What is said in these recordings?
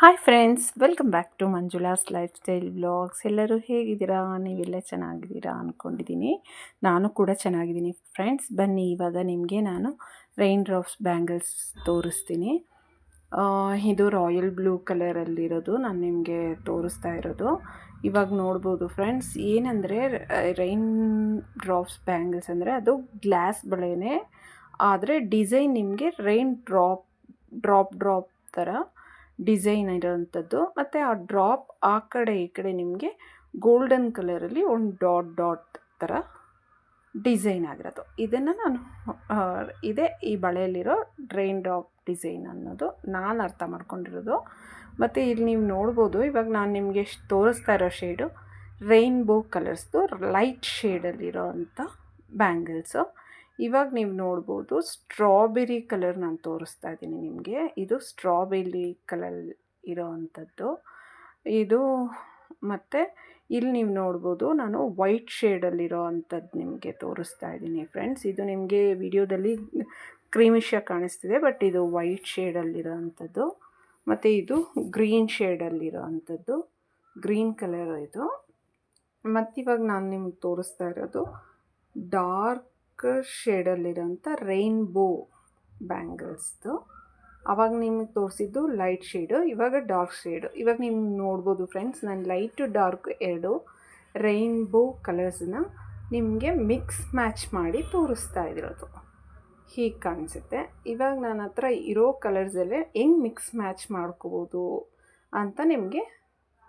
Hi friends welcome back to Manjula's life style vlogs ಎಲ್ಲರೂ ಹೇಗಿದ್ದೀರಾ? ನೀವೆಲ್ಲ ಚೆನ್ನಾಗಿದ್ದೀರಾ ಅಂದ್ಕೊಂಡಿದ್ದೀನಿ ನಾನು ಕೂಡ ಚೆನ್ನಾಗಿದ್ದೀನಿ ಫ್ರೆಂಡ್ಸ್ ಬನ್ನಿ, ಇವಾಗ ನಿಮಗೆ ನಾನು ರೈನ್ ಡ್ರಾಪ್ಸ್ ಬ್ಯಾಂಗಲ್ಸ್ ತೋರಿಸ್ತೀನಿ ಇದು ರಾಯಲ್ ಬ್ಲೂ ಕಲರಲ್ಲಿರೋದು ನಾನು ನಿಮಗೆ ತೋರಿಸ್ತಾ ಇರೋದು. ಇವಾಗ ನೋಡ್ಬೋದು ಫ್ರೆಂಡ್ಸ್ ಏನಂದರೆ ರೈನ್ ಡ್ರಾಪ್ಸ್ ಬ್ಯಾಂಗಲ್ಸ್ ಅಂದರೆ ಅದು ಗ್ಲಾಸ್ ಬಳೆನೇ. ಆದರೆ ಡಿಸೈನ್ ನಿಮಗೆ ರೈನ್ ಡ್ರಾಪ್ ಡ್ರಾಪ್ ಡ್ರಾಪ್ ಥರ ಡಿಸೈನ್ ಇರೋವಂಥದ್ದು ಮತ್ತು ಆ ಡ್ರಾಪ್ ಆ ಕಡೆ ಈ ಕಡೆ ನಿಮಗೆ ಗೋಲ್ಡನ್ ಕಲರಲ್ಲಿ ಒಂದು ಡಾಟ್ ಡಾಟ್ ಥರ ಡಿಸೈನ್ ಆಗಿರೋದು. ಇದನ್ನು ನಾನು ಇದೆ ಈ ಬಳೆಯಲ್ಲಿರೋ ಡ್ರೈನ್ ಡ್ರಾಪ್ ಡಿಸೈನ್ ಅನ್ನೋದು. ನಾನು ಅರ್ಥ ಮಾಡ್ಕೊಂಡಿರೋದು. ಮತ್ತು ಇಲ್ಲಿ ನೀವು ನೋಡ್ಬೋದು, ಇವಾಗ ನಾನು ನಿಮಗೆ ತೋರಿಸ್ತಾ ಇರೋ ಶೇಡು, ರೈನ್ಬೋ ಕಲರ್ಸ್ದು ಲೈಟ್ ಶೇಡಲ್ಲಿರೋ ಅಂಥ ಬ್ಯಾಂಗಲ್ಸು. ಇವಾಗ ನೀವು ನೋಡ್ಬೋದು ಸ್ಟ್ರಾಬೆರಿ ಕಲರ್ ನಾನು ತೋರಿಸ್ತಾ ಇದ್ದೀನಿ ನಿಮಗೆ. ಇದು ಸ್ಟ್ರಾಬೆರಿ ಕಲರ್ ಇರೋ ಅಂಥದ್ದು ಇದು ಮತ್ತು ಇಲ್ಲಿ ನೀವು ನೋಡ್ಬೋದು ನಾನು ವೈಟ್ ಶೇಡಲ್ಲಿರೋ ಅಂಥದ್ದು ನಿಮಗೆ ತೋರಿಸ್ತಾ ಇದ್ದೀನಿ ಫ್ರೆಂಡ್ಸ್. ಇದು ನಿಮಗೆ ವಿಡಿಯೋದಲ್ಲಿ ಕ್ರೀಮಿಷ ಕಾಣಿಸ್ತಿದೆ, ಬಟ್ ಇದು ವೈಟ್ ಶೇಡಲ್ಲಿರೋ ಅಂಥದ್ದು ಮತ್ತು ಇದು ಗ್ರೀನ್ ಶೇಡಲ್ಲಿರೋ ಅಂಥದ್ದು ಗ್ರೀನ್ ಕಲರ್ ಇದು. ಮತ್ತಿವಾಗ ನಾನು ನಿಮ್ಗೆ ತೋರಿಸ್ತಾ ಇರೋದು ಡಾರ್ಕ್ ಶೇಡಲ್ಲಿರೋಂಥ ರೈನ್ಬೋ ಬ್ಯಾಂಗಲ್ಸ್ದು. ಅವಾಗ ನಿಮಗೆ ತೋರಿಸಿದ್ದು ಲೈಟ್ ಶೇಡು, ಇವಾಗ ಡಾರ್ಕ್ ಶೇಡು. ಇವಾಗ ನೀವು ನೋಡ್ಬೋದು ಫ್ರೆಂಡ್ಸ್, ನಾನು ಲೈಟು ಡಾರ್ಕ್ ಎರಡು ರೈನ್ಬೋ ಕಲರ್ಸನ್ನ ನಿಮಗೆ ಮಿಕ್ಸ್ ಮ್ಯಾಚ್ ಮಾಡಿ ತೋರಿಸ್ತಾ ಇದಿರೋದು ಹೀಗೆ ಕಾಣಿಸುತ್ತೆ. ಇವಾಗ ನನ್ನ ಹತ್ರ ಇರೋ ಕಲರ್ಸಲ್ಲೇ ಹೆಂಗೆ ಮಿಕ್ಸ್ ಮ್ಯಾಚ್ ಮಾಡ್ಕೋಬೋದು ಅಂತ ನಿಮಗೆ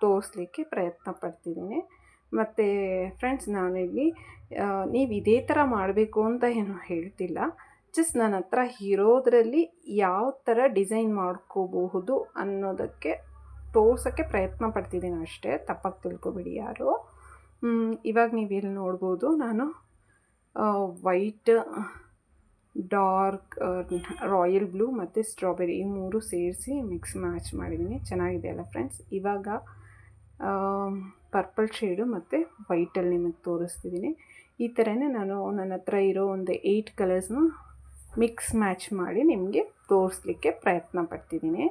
ತೋರಿಸ್ಲಿಕ್ಕೆ ಪ್ರಯತ್ನ ಪಡ್ತಿದ್ದೀನಿ. ಮತ್ತು ಫ್ರೆಂಡ್ಸ್ ನಾನಿಲ್ಲಿ ನೀವು ಇದೇ ಥರ ಮಾಡಬೇಕು ಅಂತ ಏನು ಹೇಳ್ತಿಲ್ಲ. ಜಸ್ಟ್ ನನ್ನ ಹತ್ರ ಇರೋದ್ರಲ್ಲಿ ಯಾವ ಥರ ಡಿಸೈನ್ ಮಾಡ್ಕೋಬಹುದು ಅನ್ನೋದಕ್ಕೆ ತೋರ್ಸೋಕ್ಕೆ ಪ್ರಯತ್ನ ಪಡ್ತಿದ್ದೀನಿ ಅಷ್ಟೇ, ತಪ್ಪಾಗಿ ತಿಳ್ಕೊಬಿಡಿ ಯಾರು. ಇವಾಗ ನೀವು ಇಲ್ಲಿ ನೋಡ್ಬೋದು, ನಾನು ವೈಟ್ ಡಾರ್ಕ್ ರಾಯಲ್ ಬ್ಲೂ ಮತ್ತು ಸ್ಟ್ರಾಬೆರಿ ಈ ಮೂರು ಸೇರಿಸಿ ಮಿಕ್ಸ್ ಮ್ಯಾಚ್ ಮಾಡಿದ್ದೀನಿ. ಚೆನ್ನಾಗಿದೆ ಅಲ್ಲ ಫ್ರೆಂಡ್ಸ್ ಇವಾಗ ಪರ್ಪಲ್ ಶೇಡು ಮತ್ತು ವೈಟಲ್ಲಿ ನಿಮಗೆ ತೋರಿಸ್ತಿದ್ದೀನಿ. ಈ ಥರನೇ ನಾನು ನನ್ನ ಹತ್ರ ಇರೋ ಒಂದು ಏಯ್ಟ್ ಕಲರ್ಸ್ನ ಮಿಕ್ಸ್ ಮ್ಯಾಚ್ ಮಾಡಿ ನಿಮಗೆ ತೋರಿಸ್ಲಿಕ್ಕೆ ಪ್ರಯತ್ನ ಪಡ್ತಿದ್ದೀನಿ.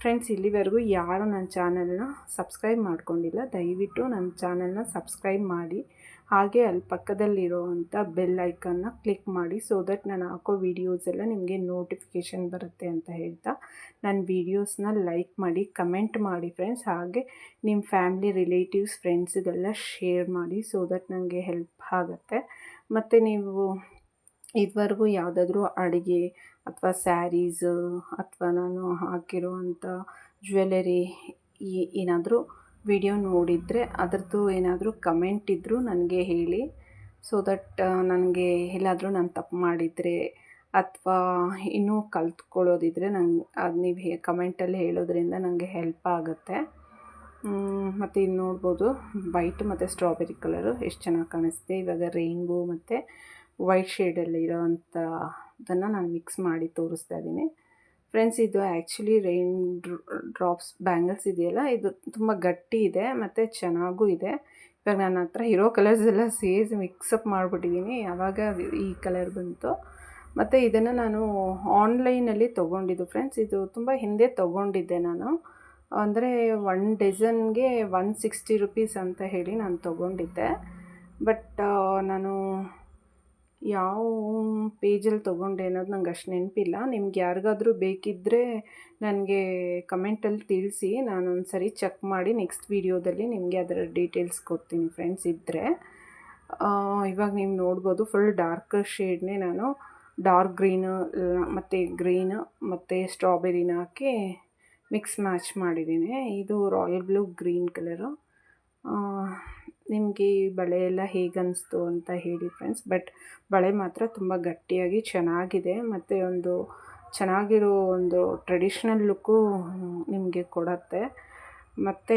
ಫ್ರೆಂಡ್ಸ್, ಇಲ್ಲಿವರೆಗೂ ಯಾರು ನನ್ನ ಚಾನಲ್ನ ಸಬ್ಸ್ಕ್ರೈಬ್ ಮಾಡ್ಕೊಂಡಿಲ್ಲ. ದಯವಿಟ್ಟು ನನ್ನ ಚಾನಲ್ನ ಸಬ್ಸ್ಕ್ರೈಬ್ ಮಾಡಿ. ಹಾಗೆ ಅಲ್ಲಿ ಪಕ್ಕದಲ್ಲಿರುವಂಥ ಬೆಲ್ ಐಕನ್ನ ಕ್ಲಿಕ್ ಮಾಡಿ ಸೊ ದಟ್ ನಾನು ಹಾಕೋ ವೀಡಿಯೋಸ್ ಎಲ್ಲ ನಿಮಗೆ ನೋಟಿಫಿಕೇಷನ್ ಬರುತ್ತೆ ಅಂತ ಹೇಳ್ತಾ. ನನ್ನ ವೀಡಿಯೋಸ್ನ ಲೈಕ್ ಮಾಡಿ ಕಮೆಂಟ್ ಮಾಡಿ ಫ್ರೆಂಡ್ಸ್ ಹಾಗೆ ನಿಮ್ಮ ಫ್ಯಾಮ್ಲಿ ರಿಲೇಟಿವ್ಸ್ ಫ್ರೆಂಡ್ಸಿಗೆಲ್ಲ ಶೇರ್ ಮಾಡಿ ಸೊ ದಟ್ ನನಗೆ ಹೆಲ್ಪ್ ಆಗುತ್ತೆ. ಮತ್ತು ನೀವು ಇದುವರೆಗೂ ಯಾವುದಾದ್ರೂ ಅಡುಗೆ ಅಥವಾ ಸ್ಯಾರೀಸು ಅಥವಾ ನಾನು ಹಾಕಿರುವಂಥ ಜ್ಯುವೆಲರಿ ಈ ಏನಾದರೂ ವಿಡಿಯೋ ನೋಡಿದರೆ ಅದರದ್ದು ಏನಾದರೂ ಕಮೆಂಟ್ ಇದ್ದರೂ ನನಗೆ ಹೇಳಿ. ಸೊ ದಟ್ ನನಗೆ ಎಲ್ಲಾದರೂ ನಾನು ತಪ್ಪು ಮಾಡಿದರೆ ಅಥವಾ ಇನ್ನೂ ಕಲ್ತ್ಕೊಳ್ಳೋದಿದ್ರೆ ನಂಗೆ ಅದು ನೀವು ಹೇ, ಕಮೆಂಟಲ್ಲಿ ಹೇಳೋದ್ರಿಂದ ನನಗೆ ಹೆಲ್ಪ್ ಆಗುತ್ತೆ. ಮತ್ತು ಇಲ್ಲಿ ನೋಡ್ಬೋದು, ವೈಟ್ ಮತ್ತು ಸ್ಟ್ರಾಬೆರಿ ಕಲರು ಎಷ್ಟು ಚೆನ್ನಾಗಿ ಕಾಣಿಸ್ತಿದೆ. ಇವಾಗ ರೈನ್ಬೋ ಮತ್ತು ವೈಟ್ ಶೇಡಲ್ಲಿ ಅಂಥದನ್ನು ನಾನು ಮಿಕ್ಸ್ ಮಾಡಿ ತೋರಿಸ್ತಾ ಇದ್ದೀನಿ. ಫ್ರೆಂಡ್ಸ್ ಇದು ಆ್ಯಕ್ಚುಲಿ ರೈನ್ ಡ್ರಾಪ್ಸ್ ಬ್ಯಾಂಗಲ್ಸ್ ಇದೆಯಲ್ಲ? ಇದು ತುಂಬ ಗಟ್ಟಿ ಇದೆ, ಮತ್ತು ಚೆನ್ನಾಗೂ ಇದೆ. ಇವಾಗ ನನ್ನ ಹತ್ರ ಇರೋ ಕಲರ್ಸ್ ಎಲ್ಲ ಸೇರಿಸಿ ಮಿಕ್ಸಪ್ ಮಾಡಿಬಿಟ್ಟಿದ್ದೀನಿ ಯಾವಾಗ ಈ ಕಲರ್ ಬಂತು. ಮತ್ತು ಇದನ್ನು ನಾನು ಆನ್ಲೈನಲ್ಲಿ ತೊಗೊಂಡಿದ್ದು ಫ್ರೆಂಡ್ಸ್ ಇದು ತುಂಬ ಹಿಂದೆ ತೊಗೊಂಡಿದ್ದೆ ನಾನು. ಅಂದರೆ ಒನ್ ಡಜನ್ಗೆ ಒನ್ ಸಿಕ್ಸ್ಟಿ ರುಪೀಸ್ ಅಂತ ಹೇಳಿ ನಾನು ತೊಗೊಂಡಿದ್ದೆ. ಬಟ್ ನಾನು ಯಾವ ಪೇಜಲ್ಲಿ ತೊಗೊಂಡೆ ಅನ್ನೋದು ನಂಗೆ ಅಷ್ಟು ನೆನಪಿಲ್ಲ. ನಿಮ್ಗೆ ಯಾರಿಗಾದರೂ ಬೇಕಿದ್ದರೆ ನನಗೆ ಕಮೆಂಟಲ್ಲಿ ತಿಳಿಸಿ. ನಾನೊಂದು ಸರಿ ಚೆಕ್ ಮಾಡಿ ನೆಕ್ಸ್ಟ್ ವೀಡಿಯೋದಲ್ಲಿ ನಿಮಗೆ ಅದರ ಡೀಟೇಲ್ಸ್ ಕೊಡ್ತೀನಿ ಫ್ರೆಂಡ್ಸ್ ಇದ್ದರೆ ಇವಾಗ ನೀವು ನೋಡ್ಬೋದು ಫುಲ್ ಡಾರ್ಕ್ ಶೇಡ್ನೇ ನಾನು. ಡಾರ್ಕ್ ಗ್ರೀನ್, ಮತ್ತು ಗ್ರೀನ್, ಮತ್ತು ಸ್ಟ್ರಾಬೆರಿನ ಹಾಕಿ ಮಿಕ್ಸ್ ಮ್ಯಾಚ್ ಮಾಡಿದ್ದೀನಿ ಇದು ರಾಯಲ್ ಬ್ಲೂ ಗ್ರೀನ್ ಕಲರು. ನಿಮಗೆ ಈ ಬಳೆ ಎಲ್ಲ ಹೇಗೆ ಅನಿಸ್ತು ಅಂತ ಹೇಳಿ ಫ್ರೆಂಡ್ಸ್ ಬಟ್ ಬಳೆ ಮಾತ್ರ ತುಂಬ ಗಟ್ಟಿಯಾಗಿ ಚೆನ್ನಾಗಿದೆ. ಮತ್ತು ಒಂದು ಚೆನ್ನಾಗಿರೋ ಒಂದು ಟ್ರೆಡಿಷ್ನಲ್ ಲುಕ್ಕು ನಿಮಗೆ ಕೊಡತ್ತೆ. ಮತ್ತು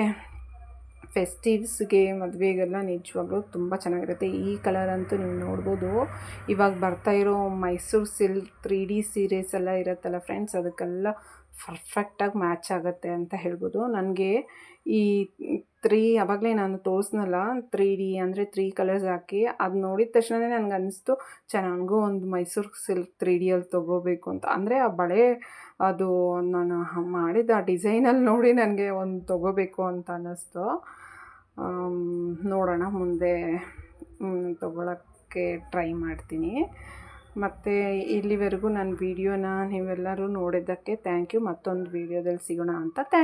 ಫೆಸ್ಟಿವ್ಸ್ಗೆ ಮದುವೆಗೆಲ್ಲ ನಿಜವಾಗ್ಲೂ ತುಂಬ ಚೆನ್ನಾಗಿರುತ್ತೆ. ಈ ಕಲರ್ ಅಂತೂ ನೀವು ನೋಡ್ಬೋದು. ಇವಾಗ ಬರ್ತಾ ಇರೋ Mysore silk three D series ಎಲ್ಲ ಇರುತ್ತಲ್ಲ ಫ್ರೆಂಡ್ಸ್ ಅದಕ್ಕೆಲ್ಲ ಪರ್ಫೆಕ್ಟಾಗಿ ಮ್ಯಾಚ್ ಆಗುತ್ತೆ ಅಂತ ಹೇಳ್ಬೋದು. ನನಗೆ ಈ ತ್ರೀ ಆವಾಗಲೇ ನಾನು ತೋರಿಸ್ನಲ್ಲ ತ್ರೀ ಡಿ ಅಂದರೆ ತ್ರೀ ಕಲರ್ಸ್ ಹಾಕಿ ಅದು ನೋಡಿದ ತಕ್ಷಣವೇ ನನಗೆ ಅನ್ನಿಸ್ತು ಚೆನ್ನಾಗೂ ನನಗೂ ಒಂದು ಮೈಸೂರು ಸಿಲ್ಕ್ ತ್ರೀ ಡಿಯಲ್ಲಿ ತೊಗೋಬೇಕು ಅಂತ. ಅಂದರೆ ಆ ಬಳೆ, ಅದು ನಾನು ಮಾಡಿದ ಆ ಡಿಸೈನಲ್ಲಿ ನೋಡಿ ನನಗೆ ಒಂದು ತೊಗೋಬೇಕು ಅಂತ ಅನ್ನಿಸ್ತು ನೋಡೋಣ ಮುಂದೆ ತೊಗೊಳಕ್ಕೆ ಟ್ರೈ ಮಾಡ್ತೀನಿ. ಮತ್ತು ಇಲ್ಲಿವರೆಗೂ ನನ್ನ ವೀಡಿಯೋನ ನೀವೆಲ್ಲರೂ ನೋಡಿದ್ದಕ್ಕೆ ಥ್ಯಾಂಕ್ ಯು ಮತ್ತೊಂದು ವೀಡಿಯೋದಲ್ಲಿ ಸಿಗೋಣ ಅಂತ ಥ್ಯಾಂಕ್